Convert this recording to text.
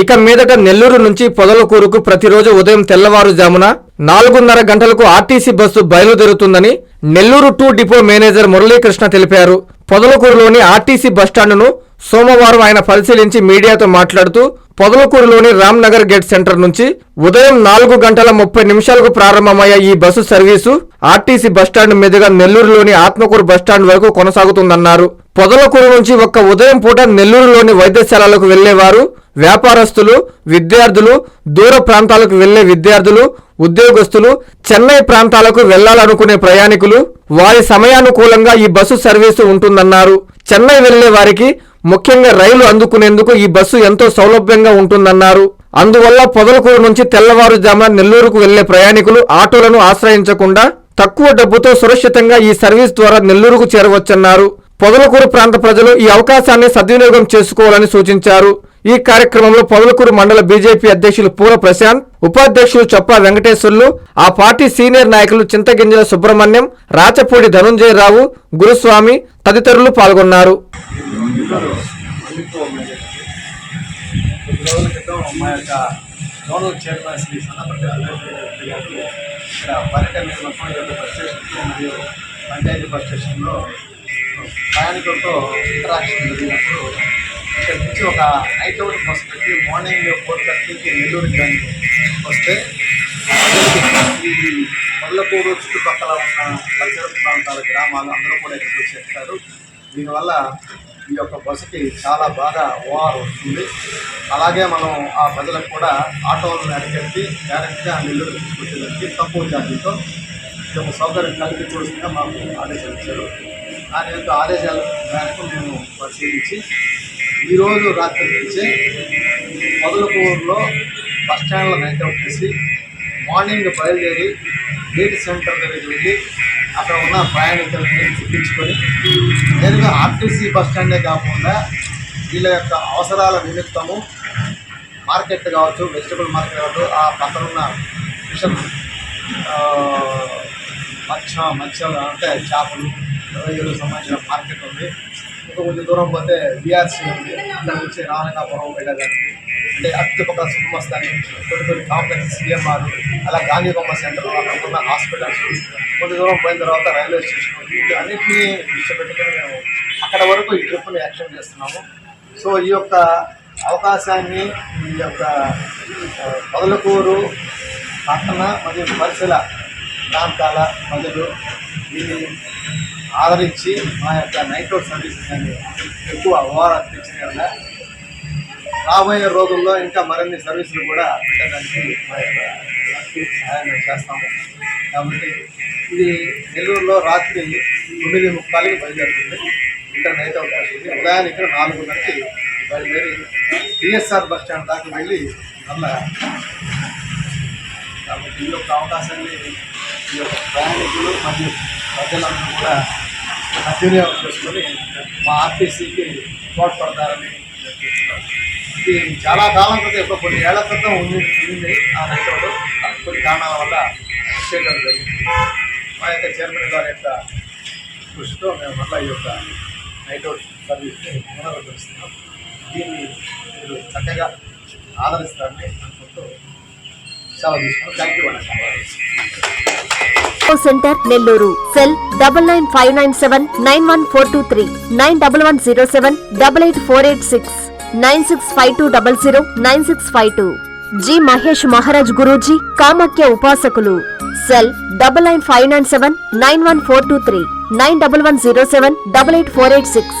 ఇక మీదట నెల్లూరు నుంచి పొదలకూరుకు ప్రతిరోజు ఉదయం తెల్లవారుజామున నాలుగున్నర గంటలకు RTC bus బయలుదేరుతుందని Nellore two depot manager Muralikrishna తెలిపారు. పొదలకూరులోని ఆర్టీసీ బస్టాండును సోమవారం ఆయన పరిశీలించి మీడియాతో మాట్లాడుతూ పొదలకూరులోని రామ్నగర్ గేట్ సెంటర్ నుంచి ఉదయం నాలుగు గంటల ముప్పై నిమిషాలకు ప్రారంభమయ్యే ఈ బస్సు సర్వీసు ఆర్టీసీ బస్టాండ్ మీదుగా నెల్లూరులోని ఆత్మకూరు బస్టాండ్ వరకు కొనసాగుతుందన్నారు. పొదలకూరు నుంచి ఒక్క ఉదయం పూట నెల్లూరులోని వైద్యశాలలకు వెళ్ళేవారు వ్యాపారస్తులు విద్యార్థులు దూర ప్రాంతాలకు వెళ్ళే విద్యార్థులు ఉద్యోగస్తులు చెన్నై ప్రాంతాలకు వెళ్ళాలనుకునే ప్రయాణికులు వారి సమయానుకూలంగా ఈ బస్సు సర్వీసు ఉంటుందన్నారు. చెన్నై వెళ్ళే వారికి ముఖ్యంగా రైలు అందుకునేందుకు ఈ బస్సు ఎంతో సౌలభ్యంగా ఉంటుందన్నారు. అందువల్ల పొదలకూరు నుంచి తెల్లవారుజామున నెల్లూరుకు వెళ్ళే ప్రయాణికులు ఆటోలను ఆశ్రయించకుండా తక్కువ డబ్బుతో సురక్షితంగా ఈ సర్వీస్ ద్వారా నెల్లూరుకు చేరవచ్చన్నారు. పొదలకూరు ప్రాంత ప్రజలు ఈ అవకాశాన్ని సద్వినియోగం చేసుకోవాలని సూచించారు. ఈ కార్యక్రమంలో పొదలకూరు మండల బీజేపీ అధ్యక్షులు పూర ప్రశాంత్ ఉపాధ్యక్షులు చొప్పా వెంకటేశ్వర్లు ఆ పార్టీ సీనియర్ నాయకులు చింతగింజల సుబ్రహ్మణ్యం రాచపూడి ధనుంజయరావు గురుస్వామి తదితరులు పాల్గొన్నారు. పర్యటన పంచాయతీ బస్ స్టేషన్లో ప్రయాణికులతో ఇంటరాక్షన్ జరిగినప్పుడు ఇక్కడ నుంచి ఒక నైట్ అవుట్ బస్ పెట్టి మార్నింగ్ ఫోర్ థర్టీకి నెల్లూరు కానీ వస్తే ప్రజలకి ఈ చుట్టుపక్కల ఉన్న పరిసర ప్రాంతాల గ్రామాలు అందరూ కూడా ఎక్కువ చేస్తారు దీనివల్ల ఈ యొక్క బస్సుకి చాలా బాగా ఓఆర్ వస్తుంది. అలాగే మనం ఆ ప్రజలకు కూడా ఆటోలను అడిగెత్తి డైరెక్ట్గా నెల్లూరు తీసుకొచ్చేదానికి తక్కువ ఛార్జీతో ఇది ఒక సౌకర్యం కల్పించవలసిందిగా మాకు ఆదేశాలు ఇచ్చారు. ఆ యొక్క ఆదేశాల మేరకు మేము పరిశీలించి ఈరోజు రాత్రి నుంచి మొదలకూరులో బస్ స్టాండ్లో నైట్ అవుట్ చేసి మార్నింగ్ బయలుదేరి గేట్ సెంటర్ దగ్గరికి వెళ్ళి అక్కడ ఉన్న ప్రయాణికులని చూపించుకొని నేరుగా ఆర్టీసీ బస్ స్టాండే కాకుండా వీళ్ళ యొక్క అవసరాల నిమిత్తము మార్కెట్ కావచ్చు వెజిటబుల్ మార్కెట్ కావచ్చు ఆ పక్కన ఉన్న ఫిషన్ మత్స్య మత్స్యాలు అంటే చేపలు రొయ్యలు సంబంధించిన మార్కెట్ ఉంది. ఇంకా కొంచెం దూరం పోతే బీఆర్సీ ఉంది. ఇక్కడ నుంచి రామనాపురం వెళ్ళడానికి. అంటే అట్టుపక్కల సుమస్తాని కొన్ని కొన్ని కాంప్లెక్స్ సిఎంఆర్ అలా గాంధీ బొమ్మ సెంటర్ అక్కడ ఉన్న హాస్పిటల్స్. కొంత దూరం పోయిన తర్వాత రైల్వే స్టేషన్ వీటి అన్నింటినీ దృష్టి మేము అక్కడ వరకు ఈ ట్రిప్ని యాక్షన్ చేస్తున్నాము. సో ఈ యొక్క అవకాశాన్ని ఈ యొక్క ఆ, పొదలకూరు పట్టణ మరియు పరిసర ప్రాంతాల ప్రజలు దీన్ని ఆదరించి మా యొక్క నైట్ అవుట్ సర్వీసెస్ అని ఎక్కువ అవార్డు తెచ్చిన వల్ల రాబోయే రోజుల్లో ఇంకా మరిన్ని సర్వీసులు కూడా పెట్టడానికి మా యొక్క సహాయం చేస్తాము. కాబట్టి ఇది నెల్లూరులో రాత్రి తొమ్మిది ముప్పాలకి బయలుదేరుతుంది. ఇక్కడ నైట్ అవుట్ వస్తుంది ఉదయాన్నే ఇక్కడ నాలుగున్నరకి బయలుదేరి పిఎస్ఆర్ బస్ స్టాండ్ దాకా వెళ్ళి మళ్ళా కాబట్టి ఈ యొక్క అవకాశాన్ని ఈ యొక్క ప్రయాణికులు మరియు ప్రజలందరూ కూడా సద్వినియోగం చేసుకొని మా ఆర్టీసీకి తోడ్పడతారని ఇది చాలా కాలం క్రితం ఇప్పుడు కొన్ని ఏళ్ళ క్రితం ఉంది ఉంది ఆ నైట్ కొన్ని కారణాల వల్ల చేయడం జరిగింది. మా యొక్క చైర్మన్ గారి యొక్క కృషితో మేము మళ్ళీ ఈ యొక్క నైట్ అవుట్ సర్వీస్ని పునరుద్ధరిస్తున్నాం. దీన్ని మీరు చక్కగా ఆదరిస్తారని అనుకుంటూ centre Nellore cell double nine five nine seven nine one four two three nine double one zero seven double eight four eight six nine six five two double zero nine six five two G Mahesh Maharaj Guruji Kamakhya ఉపాసకులు cell double nine five nine seven nine one four two three nine double one zero seven double eight four eight six